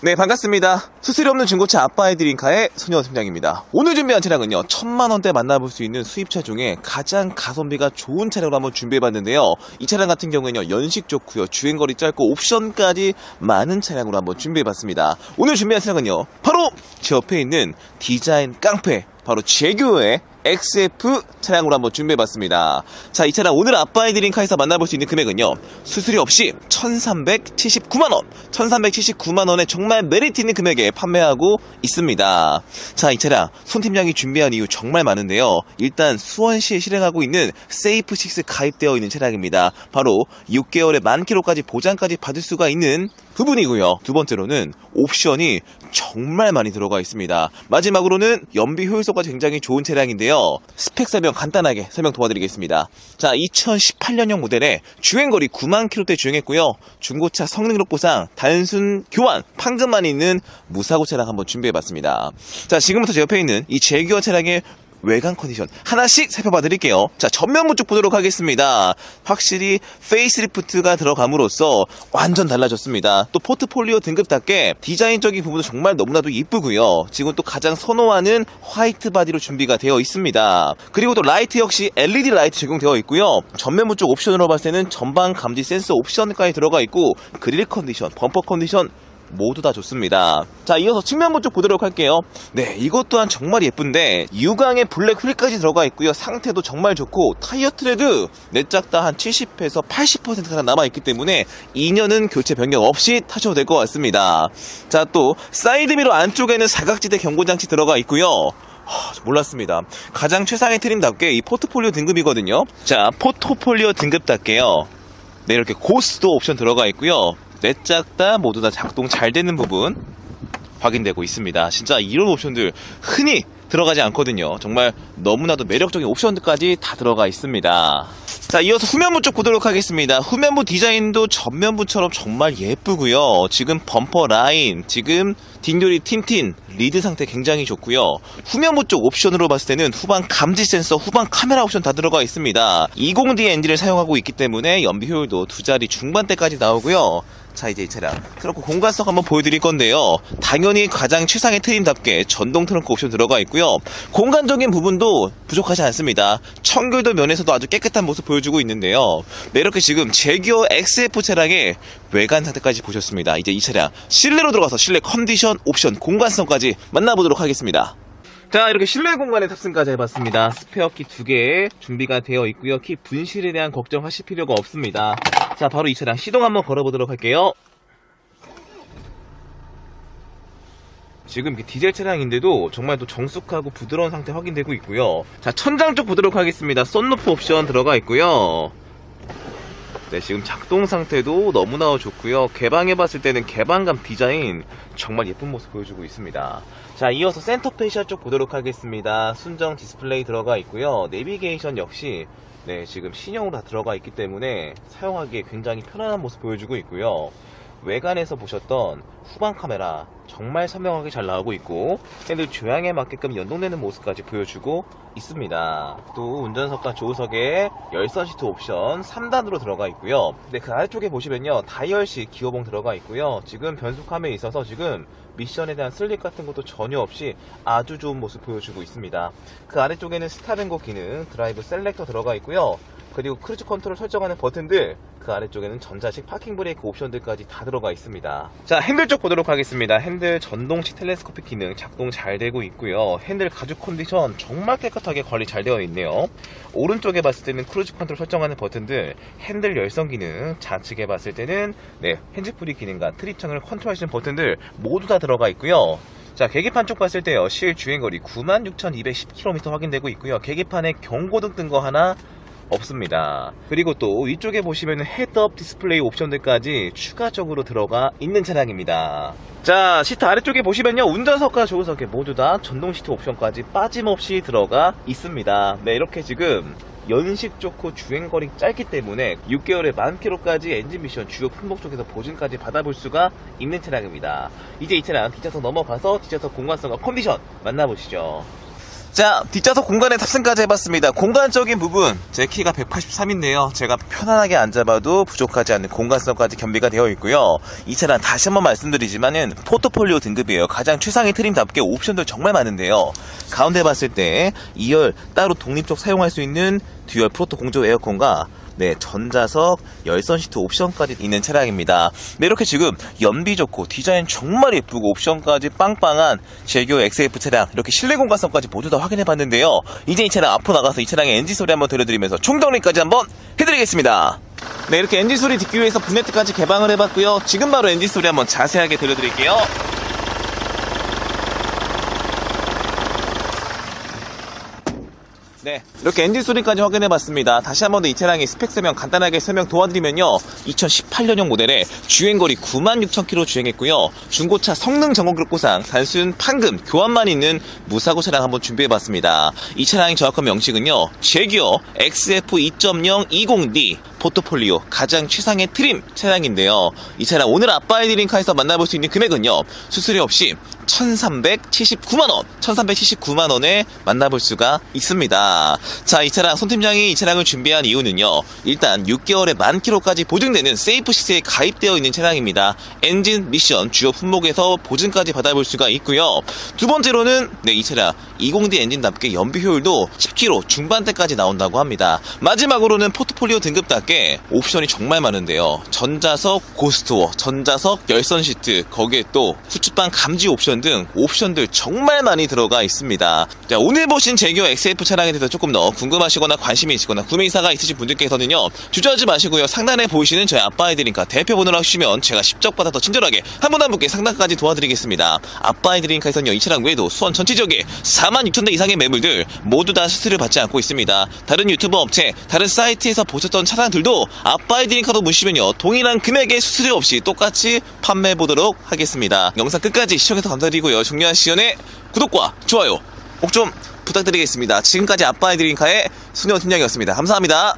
네, 반갑습니다. 수수료 없는 중고차 아빠의 드링카의 소녀 팀장입니다. 오늘 준비한 차량은요, 천만 원대 만나볼 수 있는 수입차 중에 가장 가성비가 좋은 차량으로 한번 준비해봤는데요. 이 차량 같은 경우에는요, 연식 좋고요, 주행거리 짧고 옵션까지 많은 차량으로 한번 준비해봤습니다. 오늘 준비한 차량은요, 바로 제 옆에 있는 디자인 깡패, 바로 제규의 XF 차량으로 한번 준비해봤습니다. 자, 이 차량 오늘 아빠의 드링카에서 만나볼 수 있는 금액은요, 수수료 없이 1379만원, 1379만원에 정말 메리트 있는 금액에 판매하고 있습니다. 자, 이 차량, 손 팀장이 준비한 이유 정말 많은데요. 일단 수원시에 실행하고 있는 세이프6 가입되어 있는 차량입니다. 바로 6개월의 만 킬로까지 보장까지 받을 수가 있는 부분이고요. 두 번째로는 옵션이 정말 많이 들어가 있습니다. 마지막으로는 연비 효율성까지 굉장히 좋은 차량인데요. 스펙 설명 간단하게 설명 도와드리겠습니다. 자, 2018년형 모델에 주행거리 9만 킬로대 주행했고요. 중고차 성능력 보상, 단순 교환, 판금만 있는 무사고 차량 한번 준비해봤습니다. 자, 지금부터 제 옆에 있는 이 제규어 차량의 외관 컨디션 하나씩 살펴봐 드릴게요. 자, 전면부 쪽 보도록 하겠습니다. 확실히 페이스리프트가 들어감으로써 완전 달라졌습니다. 또 포트폴리오 등급답게 디자인적인 부분도 정말 너무나도 이쁘고요. 지금 또 가장 선호하는 화이트 바디로 준비가 되어 있습니다. 그리고 또 라이트 역시 LED 라이트 적용되어 있고요. 전면부 쪽 옵션으로 봤을 때는 전방 감지 센서 옵션까지 들어가 있고 그릴 컨디션, 범퍼 컨디션 모두 다 좋습니다. 자, 이어서 측면부 쪽 보도록 할게요. 네, 이것 또한 정말 예쁜데 유광의 블랙 휠까지 들어가 있고요. 상태도 정말 좋고 타이어 트레드 내짝 다 한 70에서 80%가 남아 있기 때문에 2년은 교체 변경 없이 타셔도 될 것 같습니다. 자, 또 사이드 미러 안쪽에는 사각지대 경고 장치 들어가 있고요. 하, 몰랐습니다. 가장 최상의 트림답게 이 포트폴리오 등급이거든요. 자, 포트폴리오 등급답게요. 네, 이렇게 고스도 옵션 들어가 있고요. 내짝 다 모두 다 작동 잘 되는 부분 확인되고 있습니다. 진짜 이런 옵션들 흔히 들어가지 않거든요. 정말 너무나도 매력적인 옵션들까지 다 들어가 있습니다. 자, 이어서 후면부 쪽 보도록 하겠습니다. 후면부 디자인도 전면부처럼 정말 예쁘고요. 지금 범퍼 라인, 지금 뒷유리 틴틴, 리드 상태 굉장히 좋고요. 후면부 쪽 옵션으로 봤을 때는 후방 감지 센서, 후방 카메라 옵션 다 들어가 있습니다. 20D 엔진을 사용하고 있기 때문에 연비 효율도 두 자리 중반대까지 나오고요. 자 이제 이 차량 트렁크 공간성 한번 보여드릴 건데요 당연히 가장 최상의 트림답게 전동 트렁크 옵션 들어가 있고요 공간적인 부분도 부족하지 않습니다 청결도 면에서도 아주 깨끗한 모습 보여주고 있는데요 네, 이렇게 지금 제기어 XF 차량의 외관 상태까지 보셨습니다 이제 이 차량 실내로 들어가서 실내 컨디션 옵션 공간성까지 만나보도록 하겠습니다. 자 이렇게 실내 공간에 탑승까지 해봤습니다. 스페어 키 두 개 준비가 되어 있고요. 키 분실에 대한 걱정하실 필요가 없습니다. 자 바로 이 차량 시동 한번 걸어보도록 할게요. 지금 이게 디젤 차량인데도 정말 또 정숙하고 부드러운 상태 확인되고 있고요. 자 천장 쪽 보도록 하겠습니다. 썬루프 옵션 들어가 있고요 네, 지금 작동 상태도 너무나 좋고요. 개방해봤을 때는 개방감 디자인 정말 예쁜 모습 보여주고 있습니다. 자, 이어서 센터 페이셜 쪽 보도록 하겠습니다. 순정 디스플레이 들어가 있고요. 내비게이션 역시 네, 지금 신형으로 다 들어가 있기 때문에 사용하기에 굉장히 편안한 모습 보여주고 있고요. 외관에서 보셨던 후방 카메라 정말 선명하게 잘 나오고 있고 핸들 조향에 맞게끔 연동되는 모습까지 보여주고 있습니다. 또 운전석과 조수석에 열선 시트 옵션 3단으로 들어가 있고요. 근데 그 아래쪽에 보시면요 다이얼식 기어봉 들어가 있고요. 지금 변속함에 있어서 지금 미션에 대한 슬립 같은 것도 전혀 없이 아주 좋은 모습 보여주고 있습니다. 그 아래쪽에는 스타트앤고 기능, 드라이브 셀렉터 들어가 있고요. 그리고 크루즈 컨트롤 설정하는 버튼들 그 아래쪽에는 전자식 파킹 브레이크 옵션들까지 다 들어가 있습니다. 자 핸들 쪽 보도록 하겠습니다. 핸들 전동식 텔레스코픽 기능 작동 잘 되고 있고요. 핸들 가죽 컨디션 정말 깨끗하게 관리 잘 되어 있네요. 오른쪽에 봤을 때는 크루즈 컨트롤 설정하는 버튼들 핸들 열선 기능 좌측에 봤을 때는 네 핸즈프리 기능과 트립창을 컨트롤 하시는 버튼들 모두 다 들어가 있고요. 자, 계기판 쪽 봤을 때요, 실 주행거리 96,210km 확인되고 있고요. 계기판에 경고등 뜬 거 하나 없습니다. 그리고 또 위쪽에 보시면 헤드업 디스플레이 옵션들까지 추가적으로 들어가 있는 차량입니다. 자, 시트 아래쪽에 보시면요. 운전석과 조수석에 모두 다 전동 시트 옵션까지 빠짐없이 들어가 있습니다. 네, 이렇게 지금 연식 좋고 주행거리 짧기 때문에 6개월에 만 킬로까지 엔진 미션 주요 품목 쪽에서 보증까지 받아볼 수가 있는 차량입니다. 이제 이 차량 뒷좌석 넘어가서 뒷좌석 공간성과 컨디션 만나보시죠. 자, 뒷좌석 공간에 탑승까지 해봤습니다. 공간적인 부분, 제 키가 183인데요. 제가 편안하게 앉아봐도 부족하지 않는 공간성까지 겸비가 되어 있고요. 이 차량 다시 한번 말씀드리지만은 포트폴리오 등급이에요. 가장 최상위 트림답게 옵션들 정말 많은데요. 가운데 봤을 때 2열 따로 독립적 사용할 수 있는 듀얼 프로토 공조 에어컨과 네, 전자석, 열선 시트 옵션까지 있는 차량입니다. 네, 이렇게 지금 연비 좋고 디자인 정말 예쁘고 옵션까지 빵빵한 제규 XF 차량 이렇게 실내 공간성까지 모두 다 확인해 봤는데요. 이제 이 차량 앞으로 나가서 이 차량의 엔진 소리 한번 들려드리면서 총정리까지 한번 해드리겠습니다. 네, 이렇게 엔진 소리 듣기 위해서 분네트까지 개방을 해봤고요. 지금 바로 엔진 소리 한번 자세하게 들려드릴게요. 네, 이렇게 엔진 소리까지 확인해봤습니다. 다시 한 번 더 이 차량의 스펙 설명 간단하게 설명 도와드리면요. 2018년형 모델에 주행거리 96,000km 주행했고요. 중고차 성능 점검 기록부상 단순 판금 교환만 있는 무사고 차량 한번 준비해봤습니다. 이 차량의 정확한 명칭은요. 제기어 XF 2.0 20D 포트폴리오 가장 최상의 트림 차량인데요. 이 차량 오늘 아빠의 드링카에서 만나볼 수 있는 금액은요. 수수료 없이 1379만원, 1379만원에 만나볼 수가 있습니다. 자, 이 차량, 손 팀장이 이 차량을 준비한 이유는요. 일단 6개월에 만 킬로까지 보증되는 세이프 시세에 가입되어 있는 차량입니다. 엔진, 미션, 주요 품목에서 보증까지 받아볼 수가 있고요. 두 번째로는, 네, 이 차량 20D 엔진답게 연비 효율도 10km 중반대까지 나온다고 합니다. 마지막으로는 포트폴리오 등급답게 옵션이 정말 많은데요. 전자석 고스트워, 전자석 열선 시트, 거기에 또 후추방 감지 옵션 등 옵션들 정말 많이 들어가 있습니다. 자, 오늘 보신 제규 XF 차량에 대해서 조금 더 궁금하시거나 관심이 있으거나 구매 의사가 있으신 분들께서는요. 주저하지 마시고요. 상단에 보이시는 저희 아빠의 드링카 대표 번호를 하시면 제가 직접 받아 더 친절하게 한 분 한 분께 상담까지 도와드리겠습니다. 아빠의 드링카에서는요. 이 차량 외에도 수원 전체 지역에 46,000대 이상의 매물들 모두 다 수수료를 받지 않고 있습니다. 다른 유튜브 업체, 다른 사이트에서 보셨던 차량들 도 아빠의 드링카로 보시면요. 동일한 금액의 수수료 없이 똑같이 판매해 보도록 하겠습니다. 영상 끝까지 시청해서 감사드리고요. 중요한 시연에 구독과 좋아요 꼭 좀 부탁드리겠습니다. 지금까지 아빠의 드링카의 수녀 팀장이었습니다. 감사합니다.